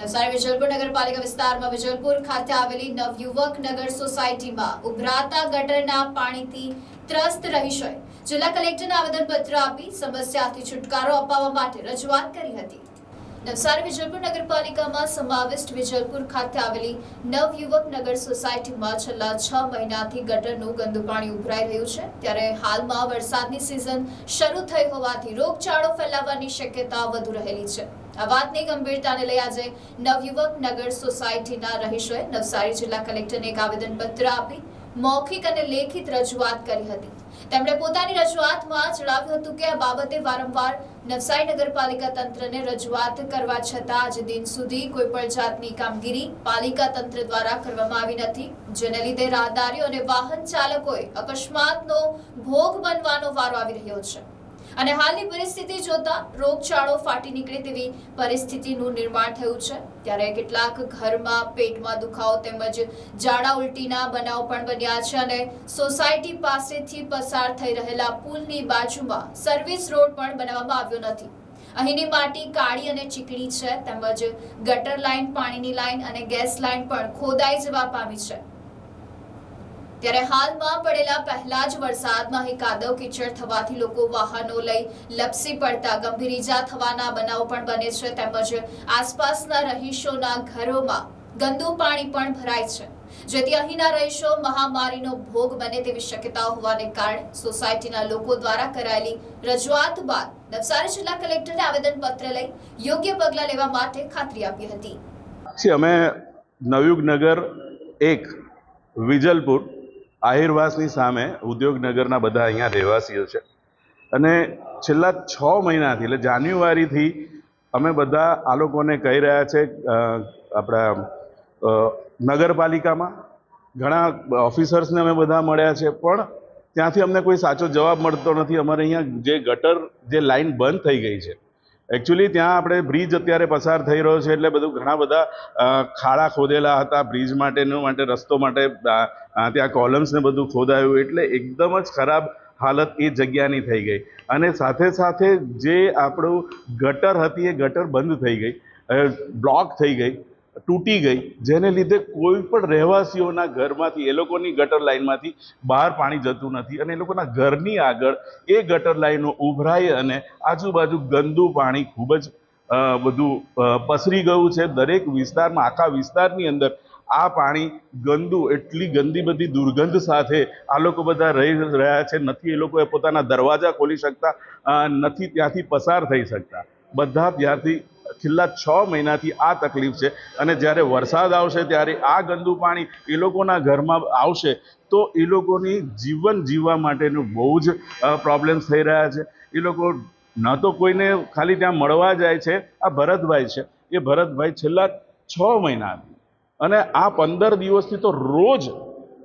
નવસારી વિજલપુર નગરપાલિકા વિસ્તારમાં વિજલપુર ખાતે આવેલી નવયુવક નગર સોસાયટીમાં ઉભરાતા ગટરના પાણીથી ત્રસ્ત રહીશોએ જિલ્લા કલેક્ટરને આવેદનપત્ર આપી સમસ્યાથી છુટકારો અપાવવા માટે રજૂઆત કરી હતી. નવસારી વિજલપુર નગરપાલિકામાં સમાવિષ્ટ વિજલપુર ખાતે આવેલી નવયુવક નગર સોસાયટીમાં છેલ્લા છ મહિનાથી ગટરનું ગંદુ પાણી ઉભરાઈ રહ્યું છે. ત્યારે હાલમાં વરસાદની સિઝન શરૂ થઈ હોવાથી રોગચાળો ફેલાવાની શક્યતા વધુ રહેલી છે. આ વાતની ગંભીરતાને લઈ આજે નવયુવક નગર સોસાયટીના રહીશોએ નવસારી જિલ્લા કલેક્ટરને એક આવેદનપત્ર આપી મૌખિક અને લેખિત રજૂઆત કરી હતી. તેમણે પોતાની રજૂઆતમાં જણાવ્યું હતું કે આ બાબતે વારંવાર નવસારી નગરપાલિકા તંત્રને રજૂઆત કરવા છતાં આજ દિન સુધી કોઈ પણ જાતની કામગીરી પાલિકા તંત્ર દ્વારા કરવામાં આવી નથી. જેને લીધે રાહદારીઓ અને વાહન ચાલકોએ અકસ્માતનો ભોગ બનવાનો વારો આવી રહ્યો છે. અને હાલની પરિસ્થિતિ જોતા રોગચાળો ફાટી નીકળે તેવી પરિસ્થિતિનું નિર્માણ થયું છે. ત્યારે કેટલાક ઘરમાં પેટમાં દુખાવો તેમજ ઝાડા ઉલટીના બનાવ પણ બન્યા છે અને સોસાયટી પાસેથી પસાર થઈ રહેલા પુલની બાજુમાં સર્વિસ રોડ પણ બનાવવામાં આવ્યો નથી. અહીંની માટી કાળી અને ચીકણી છે, તેમજ ગટર લાઇન, પાણીની લાઇન અને ગેસ લાઇન પણ ખોદાઈ જવા પામી છે. ત્યારે હાલમાં પડેલા પહેલા જ વરસાદમાં કાદવ કીચડ થવાથી લોકો વાહનો લઈ લપસી પડતા ગંભીર ઈજા થવાના બનાવ પણ બને છે. તેમજ આસપાસના રહીશોના ઘરોમાં ગંદુ પાણી પણ ભરાય છે. જેથી અહીંના રહીશો મહામારીનો ભોગ બને તેવી શક્યતા હોવાને કારણે સોસાયટીના લોકો દ્વારા કરાયેલી રજૂઆત બાદ નવસારી જિલ્લા કલેક્ટરને આવેદનપત્ર લઈ યોગ્ય પગલાં લેવા માટે ખાતરી આપી હતી. અમે નવયુગનગર એક વિજલપુર આહિરવાસની સામે ઉદ્યોગનગરના બધા અહીંયા રહેવાસીઓ છે. અને છેલ્લા છ મહિનાથી, એટલે જાન્યુઆરીથી અમે બધા આ લોકોને કહી રહ્યા છે આપણા નગરપાલિકામાં. ઘણા ઓફિસર્સને અમે બધા મળ્યા છે, પણ ત્યાંથી અમને કોઈ સાચો જવાબ મળતો નથી. અમારે અહીંયા જે ગટર, જે લાઈન બંધ થઈ ગઈ છે એકચ્યુઅલી ત્યાં આપણે બ્રિજ અત્યારે પસાર થઈ રહ્યો છે, એટલે બધું ઘણા બધા ખાડા ખોદેલા હતા બ્રિજ માટેનું માટે, રસ્તો માટે ત્યાં કોલમ્સને બધું ખોદાયું, એટલે એકદમ જ ખરાબ હાલત એ જગ્યાની થઈ ગઈ. અને સાથે સાથે જે આપણું ગટર હતી, એ ગટર બંધ થઈ ગઈ બ્લોક થઈ ગઈ. તૂટી ગઈ. જેને લીધે કોઈ પણ રહેવાસીઓના ઘરમાંથી, એ લોકોની ગટર લાઇનમાંથી બહાર પાણી જતું નથી અને એ લોકોના ઘરની આગળ એ ગટર લાઈનો ઉભરાઈ અને આજુબાજુ ગંદુ પાણી ખૂબ જ બધું પસરી ગયું છે. દરેક વિસ્તારમાં, આખા વિસ્તારની અંદર આ પાણી ગંદુ, એટલી ગંદી બધી દુર્ગંધ સાથે આ લોકો બધા રહી રહ્યા છે. નથી એ લોકોએ પોતાના દરવાજા ખોલી શકતા નથી ત્યાંથી પસાર થઈ શકતા. બધા ત્યારથી છેલ્લા છ મહિનાથી આ તકલીફ છે. અને જ્યારે વરસાદ આવશે, ત્યારે આ ગંદુ પાણી એ લોકોના ઘરમાં આવશે, તો એ લોકોની જીવન જીવવા માટેનું બહુ જ પ્રોબ્લેમ્સ થઈ રહ્યા છે. એ લોકો ન તો કોઈને ખાલી ત્યાં મળવા જાય છે. આ ભરતભાઈ છે. એ ભરતભાઈ છેલ્લા છ મહિનાથી, અને આ પંદર દિવસથી તો રોજ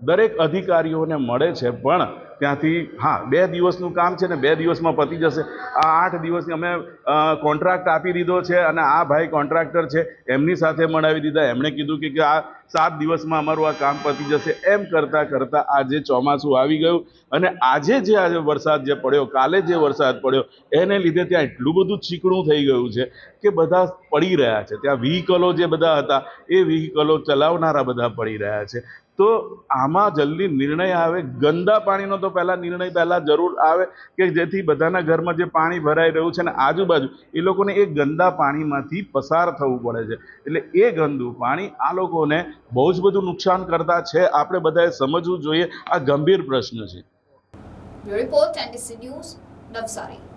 દરેક અધિકારીઓને મળે છે. પણ ત્યાંથી, હા, બે દિવસનું કામ છે ને બે દિવસમાં પતી જશે. આ આઠ દિવસની અમે કોન્ટ્રાક્ટ આપી દીધો છે અને આ ભાઈ કોન્ટ્રાક્ટર છે, એમની સાથે મળાવી દીધા. એમણે કીધું કે આ સાત દિવસમાં અમારું આ કામ પતી જશે. એમ કરતાં કરતાં આજે ચોમાસું આવી ગયું અને આજે જે આજે વરસાદ જે પડ્યો, કાલે જે વરસાદ પડ્યો, એને લીધે ત્યાં એટલું બધું ચીકણું થઈ ગયું છે કે બધા પડી રહ્યા છે. ત્યાં વ્હીકલો જે બધા હતા, એ વ્હીકલો ચલાવનારા બધા પડી રહ્યા છે. તો આમાં જલ્દી નિર્ણય આવે. ગંદા પાણીનો તો પહેલાં નિર્ણય પહેલાં જરૂર આવે કે જેથી બધાના ઘરમાં જે પાણી ભરાઈ રહ્યું છે ને આજુબાજુ, એ લોકોને એ ગંદા પાણીમાંથી પસાર થવું પડે છે. એટલે એ ગંદુ પાણી આ લોકોને બહુ જ બધું નુકસાન કરતા છે. આપણે બધાએ સમજવું જોઈએ. આ ગંભીર પ્રશ્ન છે. Report news, Navsari.